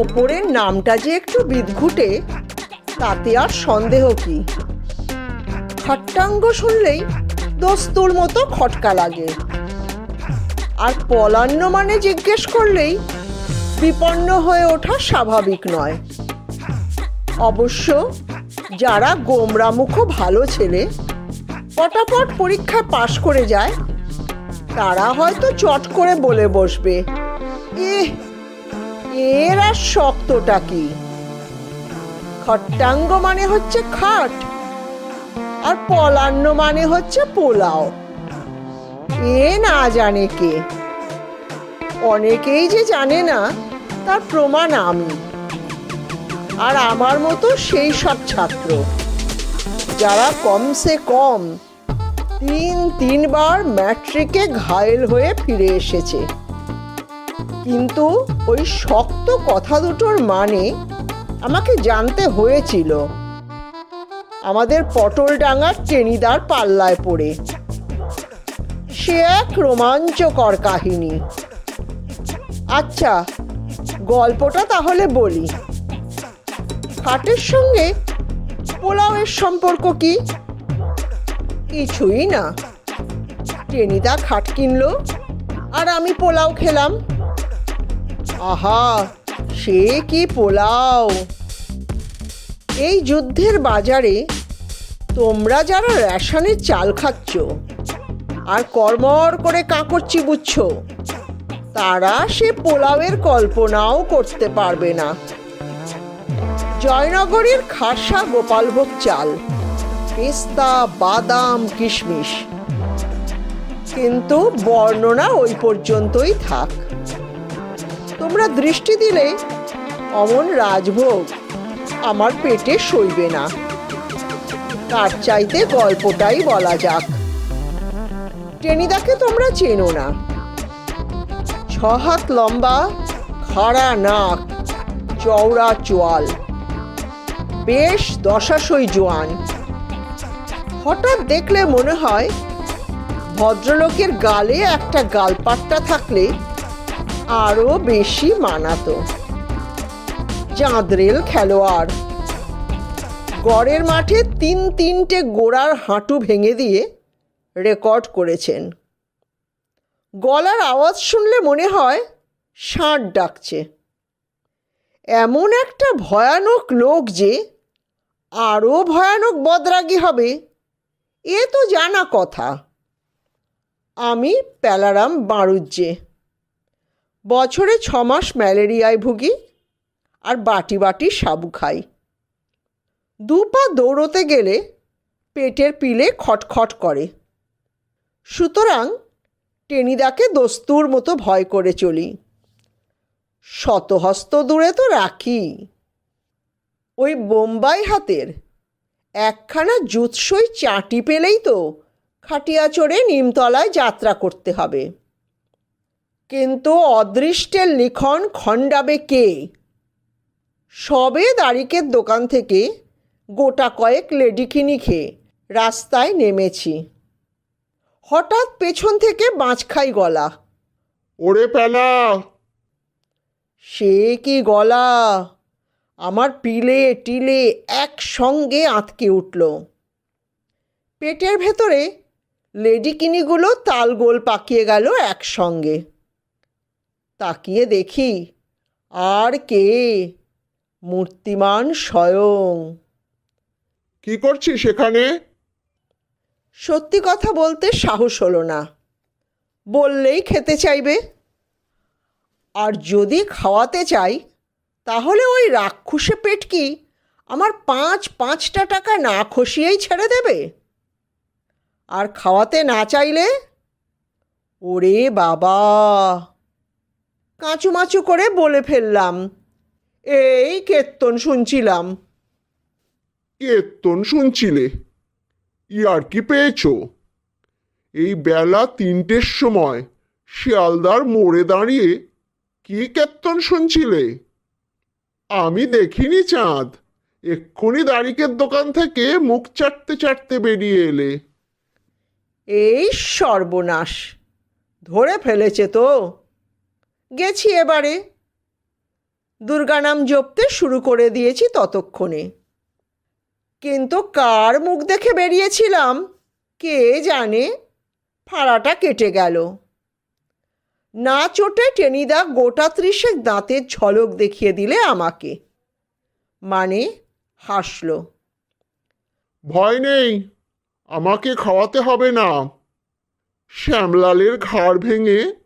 ওপরের নামটা যে একটু বিদঘুটে, তাতে আর সন্দেহ কি? খট্টাঙ্গ শুনলেই দস্তুর মতো খটকা লাগে। আর পলান্ন মানে জিজ্ঞেস করলেই বিপন্ন হয়ে ওঠা স্বাভাবিক নয়। অবশ্য যারা গোমরা গোমরামুখ ভালো ছেলে, পটাপট পরীক্ষায় পাশ করে যায়, তারা হয়তো চট করে বলে বসবে। এহ এর আর শক্তটা কি? খট্টাঙ্গ মানে হচ্ছে খাট, আর পলান্ন মানে হচ্ছে পোলাও। এ না জানে কে। অনেকেই যে জানে না, তার প্রমাণ আমি। আর আমার মতো সেই সব ছাত্র, যারা কমসে কম তিন তিনবার ম্যাট্রিকে ঘায়েল হয়ে ফিরে এসেছে। কিন্তু ওই শক্ত কথা দুটোর মানে আমাকে জানতে হয়েছিল। আমাদের পটল ডাঙার টেনিদার পাল্লায় পড়ে। সে এক রোমাঞ্চকর কাহিনী। আচ্ছা গল্পটা তাহলে বলি। খাটের সঙ্গে পোলাওয়ের সম্পর্ক কি? কিছুই না। টেনিদা খাট কিনলো, আর আমি পোলাও খেলাম। আহা, সে কি পোলাও? এই যুদ্ধের বাজারে তোমরা যারা রেশনের চাল খাচ্ছ আর কর্মর করে কাঁকর চিবুচ্ছ তারা সে পোলাওয়ের কল্পনাও করতে পারবে না। জয়নগরের খাসা গোপালভোগ চাল, পেস্তা, বাদাম, কিশমিশ, কিন্তু বর্ণনা ওই পর্যন্তই থাক। তোমরা দৃষ্টি দিলে অমন রাজভোগ আমার পেটে সইবে না। তার চাইতে গল্পটাই বলা যাক। টেনিদাকে তোমরা চেনো না। ছ হাত লম্বা, খাড়া নাক, চওড়া চোয়াল, বেশ দশাশই জোয়ান। হঠাৎ দেখলে মনে হয় ভদ্রলোকের গালে একটা গালপাট্টা থাকলে আরও বেশি মানাতো। চাঁদরেল খেলোয়াড়। গড়ের মাঠে তিন তিনটে গোড়ার হাঁটু ভেঙে দিয়ে রেকর্ড করেছেন। গলার আওয়াজ শুনলে মনে হয় ষাঁড় ডাকছে। এমন একটা ভয়ানক লোক যে আরও ভয়ানক বদরাগী হবে, এ তো জানা কথা। আমি প্যালারাম বাড়ুজ্জে বছরে ছ মাস ম্যালেরিয়ায় ভুগি আর বাটি বাটি সাবু খাই। দু পা দৌড়তে গেলে পেটের পিলে খটখট করে। সুতরাং টেনিদাকে দস্তুর মতো ভয় করে চলি। শতহস্ত দূরে তো রাখি। ওই বোম্বাই হাতের একখানা জুৎসই চাটি পেলেই তো খাটিয়া চড়ে নিমতলায় যাত্রা করতে হবে। কিন্তু অদৃষ্টের লিখন খণ্ডাবে কে? সবে দাড়িকের দোকান থেকে গোটা কয়েক লেডিকিনি খেয়ে রাস্তায় নেমেছি। হঠাৎ পেছন থেকে বাঁচখাই গলা। ওরে পেলা! সে কি গলা? আমার পিলে টিলে একসঙ্গে আঁতকে উঠল। পেটের ভেতরে লেডিকিনিগুলো তালগোল পাকিয়ে গেল একসঙ্গে। তাকিয়ে দেখি আর কে? মূর্তিমান স্বয়ং। কি করছিস সেখানে সত্যি কথা বলতে সাহস হলো না। বললেই খেতে চাইবে। আর যদি খাওয়াতে চাই তাহলে ওই রাক্ষসে পেট কি আমার পাঁচ পাঁচটা টাকা না খসিয়েই ছেড়ে দেবে? আর খাওয়াতে না চাইলে? ওরে বাবা! কাঁচুমাচু করে বলে ফেললাম। এই কেত্তন শুনছিলাম। কীর্তন শুনছিলে? ইয়ার কি পেয়েছ? এই বেলা তিনটের সময় শিয়ালদার মোড়ে দাঁড়িয়ে কি কীর্তন শুনছিলে? আমি দেখিনি চাঁদ। এক্ষুনি দাড়িকের দোকান থেকে মুখ চাটতে চাটতে বেরিয়ে এলে। এই সর্বনাশ। ধরে ফেলেছে তো। গেছি এবারে। দুর্গানাম জপতে শুরু করে দিয়েছি ততক্ষণে। কিন্তু কার মুখ দেখে বেরিয়েছিলাম? কে জানে? ফাড়াটা কেটে গেল। না চোটে টেনিদা গোটা ত্রিশেক দাঁতের ঝলক দেখিয়ে দিলে আমাকে। মানে হাসলো। ভয় নেই, আমাকে খাওয়াতে হবে না। শ্যামলালের ঘাড় ভেঙে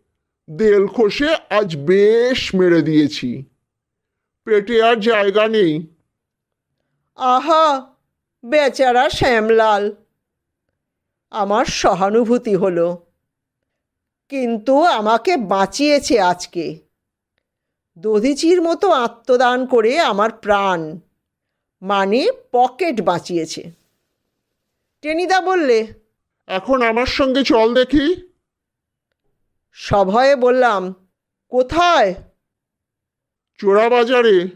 দেল খসে আজ বেশ মেরে দিয়েছি। পেটে আর জায়গা নেই। আহা বেচারা শ্যামলাল। আমার সহানুভূতি হলো। কিন্তু আমাকে বাঁচিয়েছে আজকে। দধিচির মতো আত্মদান করে আমার প্রাণ মানে পকেট বাঁচিয়েছে। টেনিদা বললে এখন আমার সঙ্গে চল দেখি। সভয়ে বললাম কোথায়? চোরা বাজারে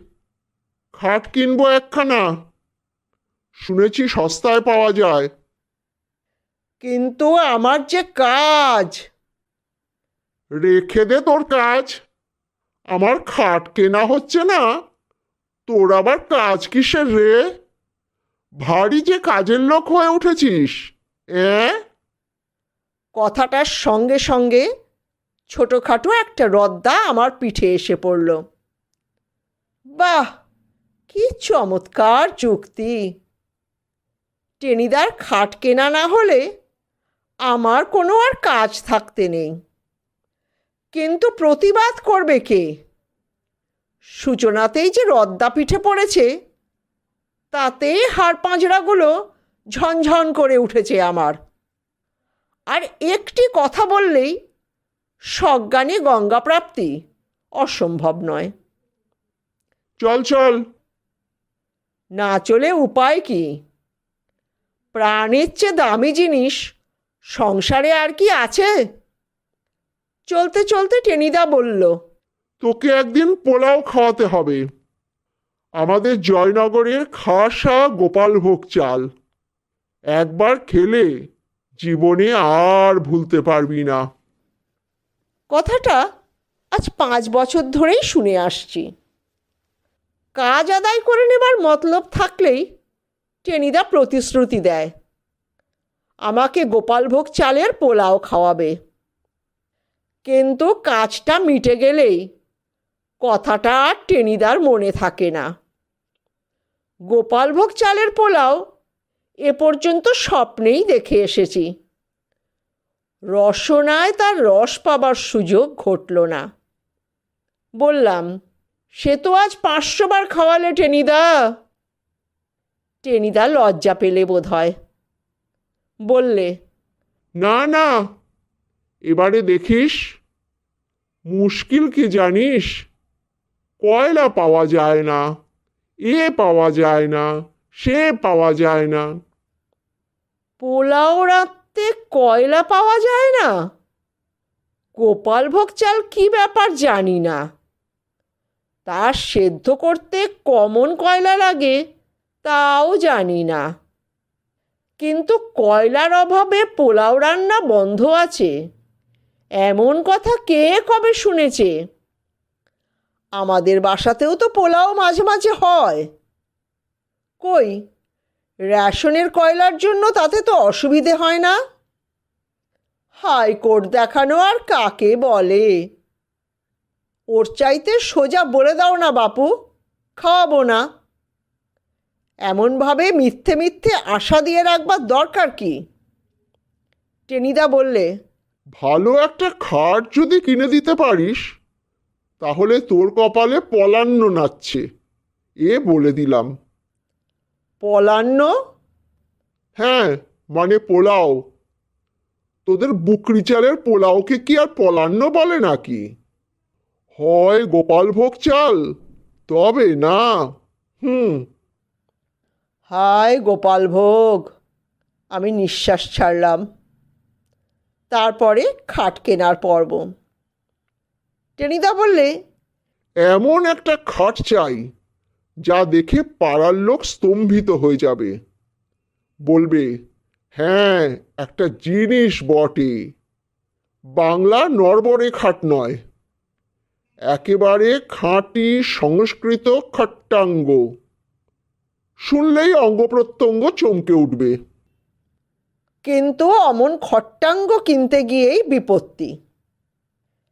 খাট কিনবো একখানা। শুনেছি সস্তায় পাওয়া যায়। কিন্তু আমার যে কাজ? রেখে দে তোর কাজ। আমার খাট কেনা হচ্ছে না। তোর আবার কাজ কিসের রে? ভারী যে কাজের লোক হয়ে উঠেছিস অ্যাঁ? কথাটার সঙ্গে সঙ্গে ছোটোখাটো একটা রদ্দা আমার পিঠে এসে পড়ল। বাহ, কি চমৎকার যুক্তি টেনিদার খাট কেনা না হলে আমার কোনো আর কাজ থাকতে নেই। কিন্তু প্রতিবাদ করবে কে? সূচনাতেই যে রদ্দা পিঠে পড়েছে তাতেই হাড় পাঁজরাগুলো ঝনঝন করে উঠেছে আমার। আর একটি কথা বললেই সজ্ঞানে গঙ্গা প্রাপ্তি অসম্ভব নয়। চল চল। না চলে উপায় কি? প্রাণের চেয়ে দামি জিনিস সংসারে আর কি আছে? চলতে চলতে টেনিদা বলল তোকে একদিন পোলাও খাওয়াতে হবে। আমাদের জয়নগরের খাসা গোপালভোগ চাল। একবার খেলে জীবনে আর ভুলতে পারবি না। কথাটা আজ পাঁচ বছর ধরেই শুনে আসছি। কাজ আদায় করে নেবার মতলব থাকলেই টেনিদা প্রতিশ্রুতি দেয়। আমাকে গোপালভোগ চালের পোলাও খাওয়াবে। কিন্তু কাজটা মিটে গেলেই কথাটা আর টেনিদার মনে থাকে না। গোপালভোগ চালের পোলাও এ পর্যন্ত স্বপ্নেই দেখে এসেছি। রসনায় তার রস পাবার সুযোগ ঘটল না। বললাম সে তো আজ পাঁচশো বার খাওয়ালে টেনিদা। টেনিদা লজ্জা পেলে বোধ হয় বললে না না এবারে দেখিস মুশকিল কি জানিস? কয়লা পাওয়া যায় না এ পাওয়া যায় না সে পাওয়া যায় না। পোলাও রাঁধতে কয়লা পাওয়া যায় না? গোপালভোগ চাল কি ব্যাপার জানি না। তার সেদ্ধ করতে কমন কয়লা লাগে তাও জানি না। কিন্তু কয়লার অভাবে পোলাও রান্না বন্ধ আছে। এমন কথা কে কবে শুনেছে? আমাদের বাসাতেও তো পোলাও মাঝে মাঝে হয়। কই? রেশনের কয়লার জন্য তাতে তো অসুবিধে হয় না। হাইকোর্ট দেখানো আর কাকে বলে? ওর চাইতে সোজা বলে দাও না বাপু, খাওয়াবো না। এমনভাবে মিথ্যে মিথ্যে আশা দিয়ে রাখবার দরকার কি? টেনিদা বললে, ভালো একটা খাট যদি কিনে দিতে পারিস, তাহলে তোর কপালে পলান্ন নাচছে। এ বলে দিলাম। পলান্ন? হ্যাঁ মানে পোলাও। তোদের বুকরি চালের পোলাওকে কি আর পলান্ন বলে নাকি? হয় গোপালভোগ চাল তবে না। হুম। হায় গোপাল ভোগ আমি নিঃশ্বাস ছাড়লাম। তারপরে খাট কেনার পর্ব। টেনিদা বললে এমন একটা খাট চাই যা দেখে পাড়ার লোক স্তম্ভিত হয়ে যাবে। বলবে হ্যাঁ একটা জিনিস বটে। বাংলা নরবরে খাট নয়। একেবারে খাঁটি সংস্কৃত খট্টাঙ্গ। শুনলেই অঙ্গ প্রত্যঙ্গ চমকে উঠবে। কিন্তু অমন খট্টাঙ্গ কিনতে গিয়েই বিপত্তি।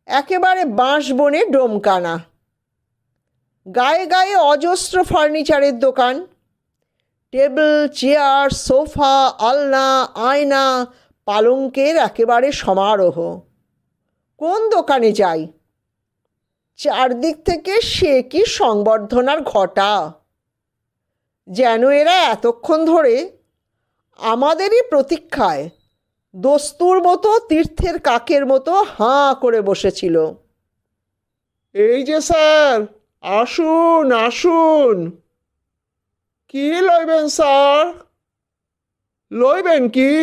একেবারে বাঁশ বনে ডোমকানা। গায়ে গায়ে অজস্র ফার্নিচারের দোকান। টেবিল, চেয়ার, সোফা, আলনা, আয়না, পালঙ্কের একেবারে সমারোহ। কোন দোকানে যাই? চারদিক থেকে সে কি সংবর্ধনার ঘটা? যেন এরা এতক্ষণ ধরে আমাদেরই প্রতীক্ষায় দস্তুর মতো, তীর্থের কাকের মতো হাঁ করে বসেছিল। এই যে স্যার আসুন আসুন। কি লইবেন, স্যার? লইবেন কি?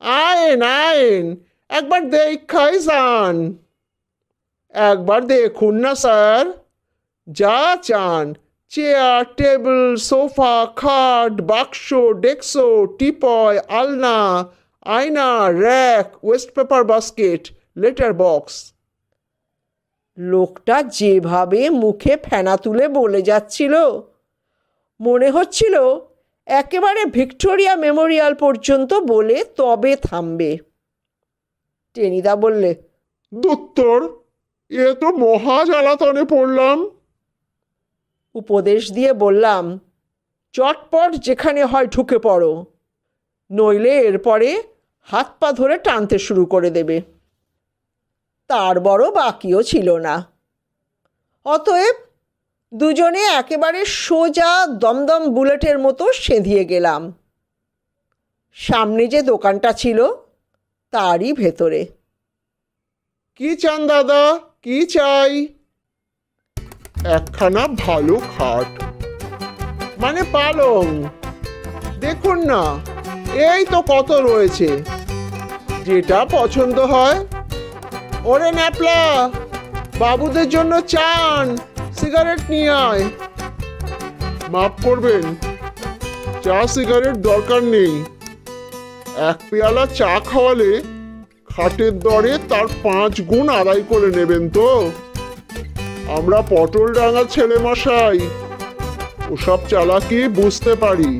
আয়েন আয়েন, একবার দেখাই যান। একবার দেখুন না, স্যার। যা চান, চেয়ার, টেবিল, সোফা, খাট, বাক্স, ডেক্সো, টিপয়, আলনা, আয়না, rack, waste paper basket, letter box. লোকটা যেভাবে মুখে ফেনা তুলে বলে যাচ্ছিল মনে হচ্ছিল একেবারে ভিক্টোরিয়া মেমোরিয়াল পর্যন্ত বলে তবে থামবে। টেনিদা বললে দত্তর এ তো মহা জ্বালাতনে পড়লাম। উপদেশ দিয়ে বললাম চটপট যেখানে হয় ঢুকে পড়ো নইলে এরপরে হাত পা ধরে টানতে শুরু করে দেবে। তার বড় বাকিও ছিল না। অতএব দুজনে একেবারে সোজা দমদম বুলেটের মতো সেঁধিয়ে গেলাম। সামনে যে দোকানটা ছিল, তারই ভেতরে। কি চান দাদা? কি চাই? একখানা ভালো খাট। মানে পালং। দেখুন না, এই তো কত রয়েছে। যেটা পছন্দ হয় ওরে ন্যাপলা বাবুদের জন্য চান সিগারেট নিয়ে আয়। মাফ করবেন চা সিগারেট দরকার নেই। এক পেয়ালা চা খাওয়ালে খাটের দরে তার পাঁচ গুণ আদায় করে নেবেন তো? আমরা পটল ডাঙা ছেলে মশাই ওসব চালাকি বুঝতে পারি।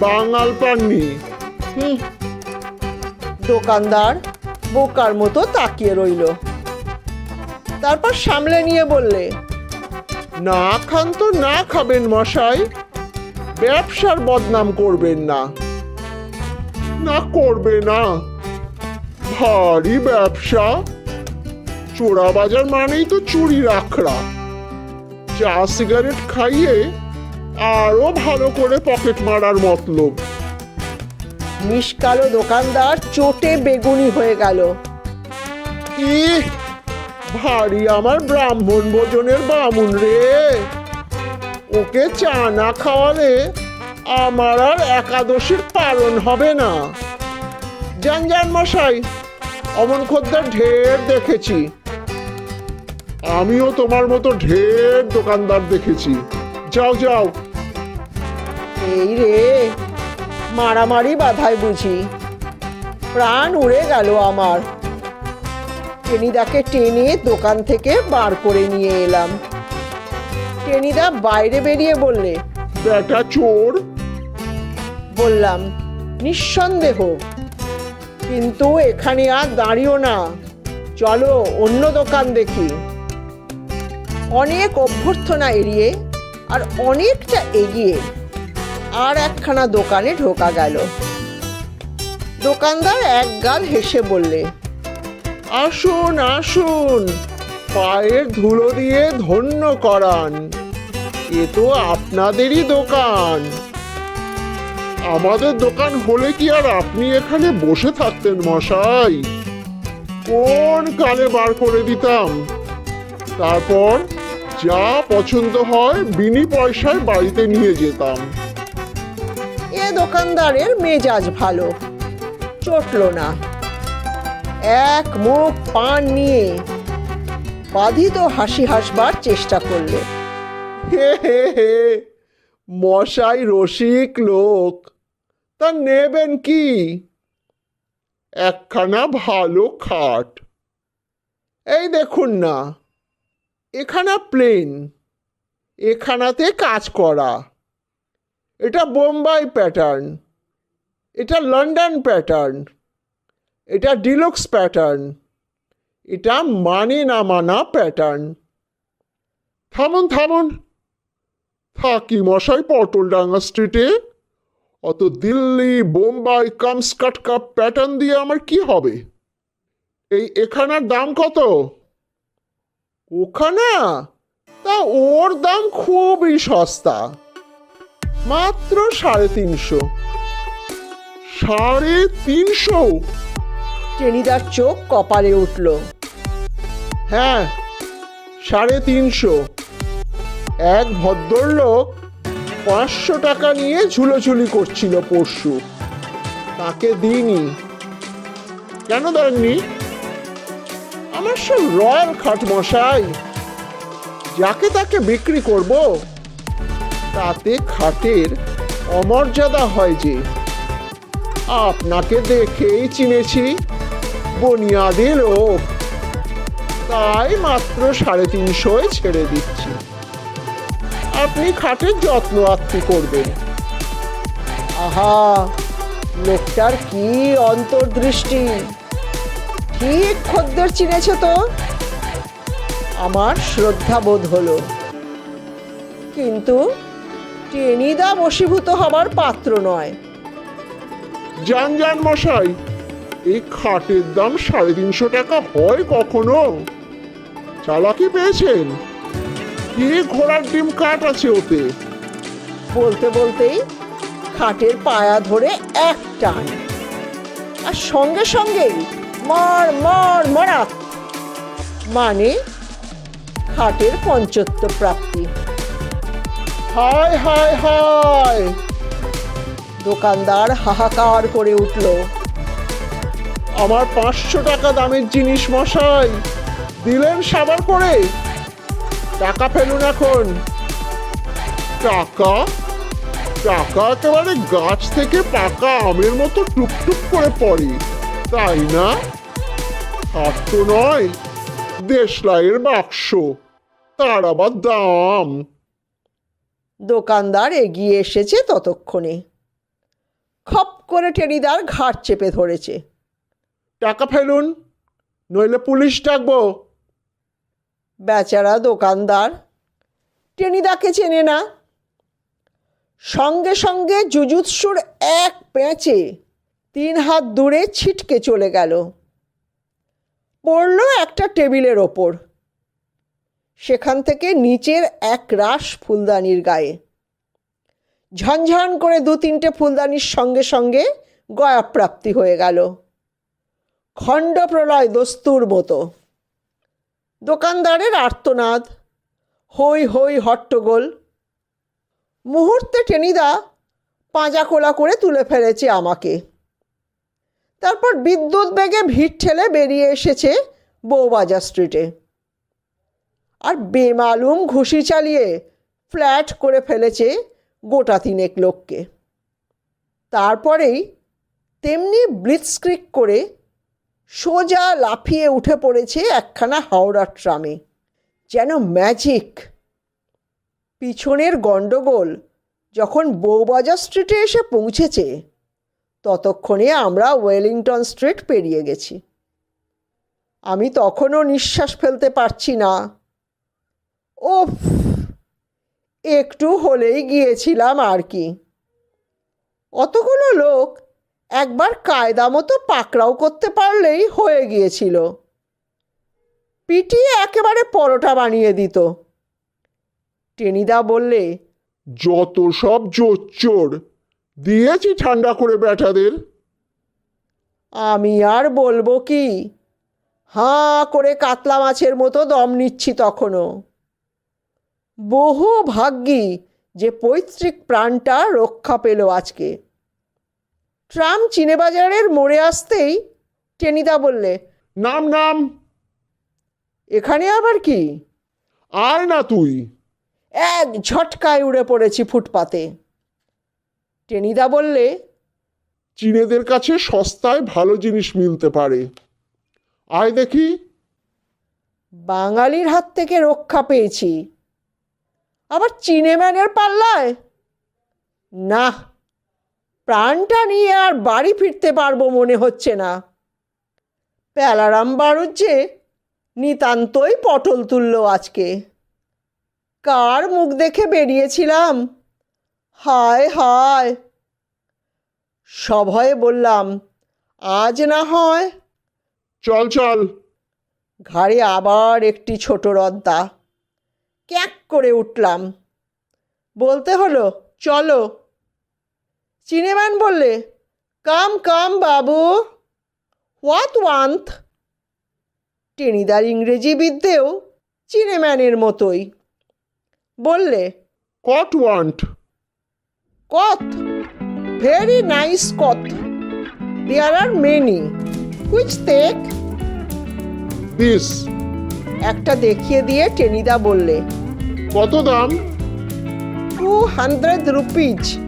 বাঙাল পাননি। হুম দোকানদার বোকার মতো তাকিয়ে রইল। তারপর সামলে নিয়ে বললে, না খান তো না খাবেন মশাই, ব্যবসার বদনাম করবেন না। না করবে না, ভারী ব্যবসা। চোরা বাজার মানেই তো চুরি রাখরা চা সিগারেট খাইয়ে আরও ভালো করে পকেট মারার মতলব। মিসকালো দোকানদার চোটে বেগুনি হয়ে গেল। ইহ ভারী আমার ব্রাহ্মণ ভোজনের বামুন রে। ওকে চা না খাওয়ালে আমার আর একাদশীর পালন হবে না। যান যান মশাই অমন খদ্দের ঢের দেখেছি। আমিও তোমার মতো ঢের দোকানদার দেখেছি। যাও যাও। এই রে মারামারি বাধায় বুঝি। প্রাণ উড়ে গেল আমার। টেনিদাকে টেনে দোকান থেকে বার করে নিয়ে এলাম। টেনিদা বাইরে বেরিয়ে বললে, বেটা চোর। বললাম, নিঃসন্দেহ। কিন্তু এখানে আর দাঁড়িও না। চলো অন্য দোকান দেখি। অনেক অভ্যর্থনা এড়িয়ে আর অনেকটা এগিয়ে আর একখানা দোকানে ঢোকা গেল। দোকানদার এক গাল হেসে বললে, আসুন আসুন, পায়ের ধুলো দিয়ে ধন্য করান। এ তো আপনাদেরই দোকান। আমাদের দোকান হলে কি আর আপনি এখানে বসে থাকতেন মশাই? কোন কালে বার করে দিতাম। তারপর যা পছন্দ হয় বিনি পয়সায় বাড়িতে নিয়ে যেতাম। দোকানদারের মেজাজ ভালো। চটল না। এক মুখ পান নিয়ে বাধিত হাসি হাসবার চেষ্টা করলে। হে হে হে, মশাই রসিক লোক, তা নেবেন কি? একখানা ভালো খাট। এই দেখুন না, এখানা প্লেন এখানাতে কাজ করা। এটা বোম্বাই প্যাটার্ন, এটা লন্ডন প্যাটার্ন, এটা ডিলক্স প্যাটার্ন, এটা মানে না মানা প্যাটার্ন। থামুন থামুন। থাকি মশাই পটলডাঙ্গা স্ট্রিটে। অত Delhi, Bombay Kamchatka cup pattern দিয়ে আমার কি হবে? এই এখানার দাম কত? ওখানা? তা ওর দাম খুবই সস্তা। মাত্র সাড়ে তিনশো। সাড়ে তিনশো? টেনিদার চোখ কপালে উঠল। হ্যাঁ সাড়ে তিনশো। এক ভদ্রলোক পাঁচশো টাকা নিয়ে ঝুলোঝুলি করছিল পরশু। তাকে দিইনি। কেন দেননি? আমার সব রয়্যাল খাট মশাই যাকে তাকে বিক্রি করব? তাতে খাটের অমর্যাদা হয় যে। আপনাকে দেখেই চিনেছি, বুনিয়াদি লোক। তাই মাত্র সাড়ে তিনশোয় ছেড়ে দিচ্ছি। আপনি খাটের যত্ন আত্মি করবেন। আহা, লোকটার কি অন্তর্দৃষ্টি? ঠিক খদ্দের চিনেছে তো? আমার শ্রদ্ধা বোধ হলো। কিন্তু টেনিদা বশীভূত হবার পাত্র নয়। যান যান মশাই এই খাটের দাম সাড়ে তিনশো টাকা হয় কখনো? চালাকি পেয়েছেন? কি ঘোড়ার ডিম কাঠ আছে ওতে? বলতে বলতেই খাটের পায়া ধরে এক টান। আর সঙ্গে সঙ্গেই মর মর মরাত। মানে খাটের পঞ্চত্ব প্রাপ্তি। হায় হায় হায়। দোকানদার হাহাকার করে উঠল। আমার পাঁচশো টাকা দামের জিনিস মশাই, দিলেন সাবার করে। টাকা ফেলুন এখন। টাকা? টাকা একেবারে গাছ থেকে পাকা আমের মতো টুকটুক করে পড়ে, তাই না? আর তো নয়, দেশলাইয়ের বাক্স, তার আবার দাম। দোকানদার এগিয়ে এসেছে ততক্ষণে। খপ করে টেনিদার ঘাট চেপে ধরেছে। টাকা ফেলুন নইলে পুলিশ ডাকবো। বেচারা দোকানদার টেনিদাকে চেনে না। সঙ্গে সঙ্গে জুজুৎসুর এক পেঁচে তিন হাত দূরে ছিটকে চলে গেল। পড়ল একটা টেবিলের ওপর। সেখান থেকে নিচের এক রাশ ফুলদানির গায়ে। ঝনঝন করে দু তিনটে ফুলদানির সঙ্গে সঙ্গে গয়াপ্রাপ্তি হয়ে গেল। খণ্ড প্রলয় দস্তুর মতো। দোকানদারের আর্তনাদ। হই হই হট্টগোল। মুহূর্তে টেনিদা পাঁজা কোলা করে তুলে ফেলেছে আমাকে। তারপর বিদ্যুৎ বেগে ভিড় ঠেলে বেরিয়ে এসেছে বৌবাজার স্ট্রিটে। আর বেমালুম ঘুষি চালিয়ে ফ্ল্যাট করে ফেলেছে গোটা তিনেক লোককে। তারপরেই তেমনি ব্লিৎস্ক্রিক করে সোজা লাফিয়ে উঠে পড়েছে একখানা হাওড়ার ট্রামে। যেন ম্যাজিক পিছনের গণ্ডগোল যখন বৌবাজার স্ট্রিটে এসে পৌঁছেছে, ততক্ষণে আমরা ওয়েলিংটন স্ট্রিট পেরিয়ে গেছি। আমি তখনও নিঃশ্বাস ফেলতে পারছি না। ওফ একটু হলেই গিয়েছিলাম আর কি। অতগুলো লোক একবার কায়দা মতো পাকড়াও করতে পারলেই হয়ে গিয়েছিল। পিটিয়ে একেবারে পরোটা বানিয়ে দিত। টেনিদা বললে যত সব জোচ্চোর দিয়েছি ঠান্ডা করে ব্যাটাদের। আমি আর বলব কি হাঁ করে কাতলা মাছের মতো দম নিচ্ছি তখনও। বহু ভাগ্যি যে পৈতৃক প্রাণটা রক্ষা পেল আজকে। ট্রাম চিনেবাজারের মোড়ে আসতেই টেনিদা বললে নাম নাম। এখানে আবার কি? আয় না তুই। এক ঝটকায় উড়ে পড়েছি ফুটপাতে। টেনিদা বললে চীনেদের কাছে সস্তায় ভালো জিনিস মিলতে পারে। আয় দেখি। বাঙালির হাত থেকে রক্ষা পেয়েছি। আবার চিনেম্যানের পাল্লায়? না প্রাণটা নিয়ে আর বাড়ি ফিরতে পারব মনে হচ্ছে না। প্যালারাম বাড়ুর যে নিতান্তই পটল তুলল আজকে। কার মুখ দেখে বেরিয়েছিলাম? হায় হায়। সভয়ে বললাম আজ না হয়? চল চল। ঘাড়ে আবার একটি ছোট রদ্দা। ক্যাক করে উঠলাম। বলতে হলো চলো। চিনেম্যান বললে কাম কাম বাবু। হোয়াট ওয়ান্থ টেনিদার ইংরেজি বিদ্যেও চিনেম্যানের মতোই। বললে what want. Coat very nice coat there are many. Which take? This. একটা দেখিয়ে দিয়ে টেনিদা বললে কত দাম? Two hundred rupees.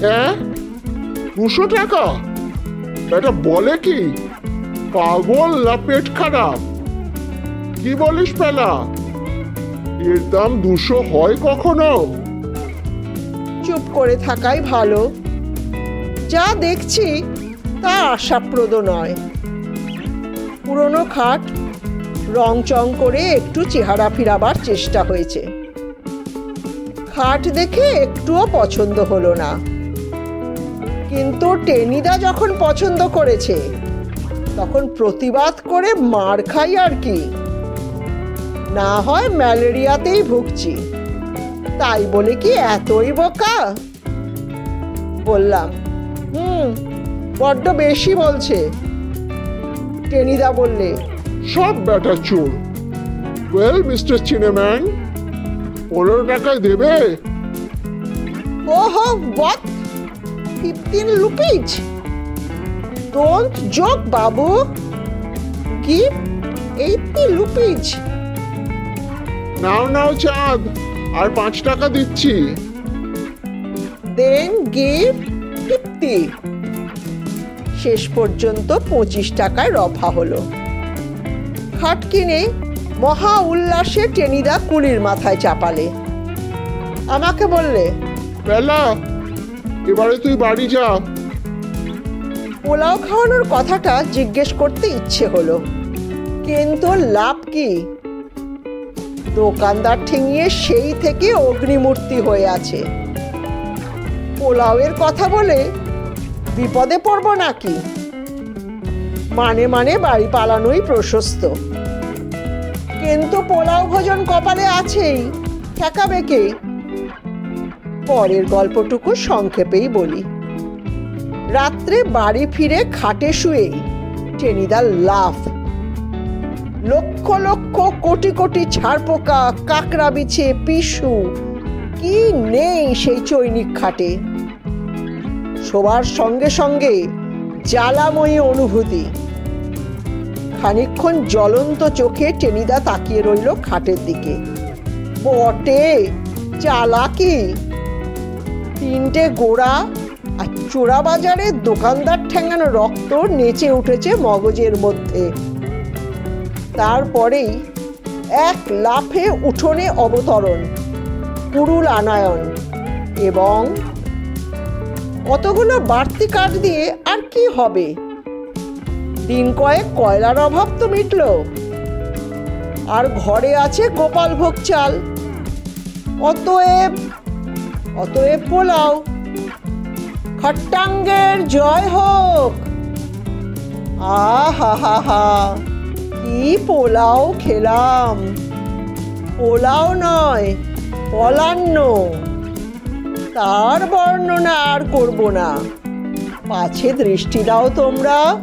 হ্যাঁ? দুশো টাকা? এটা বলে কি? পাগল না পেট খারাপ? কি বলিস পেলা? এর দাম দুশো হয় কখনো? চুপ করে থাকাই ভালো। যা দেখছি তা আশাপ্রদ নয়। পুরনো খাট রং চং করে একটু চেহারা ফিরাবার চেষ্টা হয়েছে। খাট দেখে একটুও পছন্দ হলো না। কিন্তু টেনিদা যখন পছন্দ করেছে, তখন প্রতিবাদ করে মার খাই আর কি। না হয় ম্যালেরিয়াতেই ভুগছি। তাই বলে কি এতই বোকা? বললাম, হুম, বড্ড বেশি বলছে। টেনিদা বললে সব ব্যাটা চোর। ওয়েল মিস্টার চিনেম্যান পনেরো টাকায় দেবে? ও হো what? Fifteen rupees don't joke Babu. Give eighty rupees now নাও চাঁদ আর পাঁচ টাকা দিচ্ছি। দেন গিভ ফিফটি শেষ পর্যন্ত পঁচিশ টাকায় রফা হলো। খাট কিনে মহা উল্লাসে টেনিদা কুলির মাথায় চাপালে। আমাকে বললে পেলা এবারে তুই বাড়ি যা। পোলাও খাওয়ানোর কথাটা জিজ্ঞেস করতে ইচ্ছে হলো। কিন্তু লাভ কি? দোকানদার ঠেঙিয়ে সেই থেকে অগ্নিমূর্তি হয়ে আছে। পোলাওয়ের কথা বলে বিপদে পড়ব নাকি? মানে মানে বাড়ি পালানোই প্রশস্ত। ভোজন কপালে আছেই, ঠেকাবে কে? পরের গল্পটুকু সংক্ষেপেই বলি। রাত্রে বাড়ি ফিরে খাটে শুয়েই টেনিদার লাফ। লক্ষ লক্ষ কোটি কোটি ছাড়পোকা, কাকড়া বিছে, পিসু, কি নেই সেই চৈনিক খাটে? শোবার সঙ্গে সঙ্গে জ্বালাময়ী অনুভূতি। খানিকক্ষণ জ্বলন্ত চোখে টেনিদা তাকিয়ে রইল খাটের দিকে। বটে, চালাকি। তিনটে গোড়া আর চোরা বাজারে দোকানদার ঠেঙানো রক্ত নেচে উঠেছে মগজের মধ্যে। তারপরেই এক লাফে উঠোনে অবতরণ কুরুল আনায়ন এবং কতগুলো বাড়তি কাঠ দিয়ে আর কি হবে? দিন কয়েক কয়লার অভাব তো মিটল। আর ঘরে আছে গোপাল ভোগ চাল। অতএব অতএব পোলাও। খট্টাঙ্গের জয় হোক। আহা হা হা কি পোলাও খেলাম। পোলাও নয়, পলান্ন। তার বর্ণনা আর করব না। পাছে দৃষ্টি দাও তোমরা।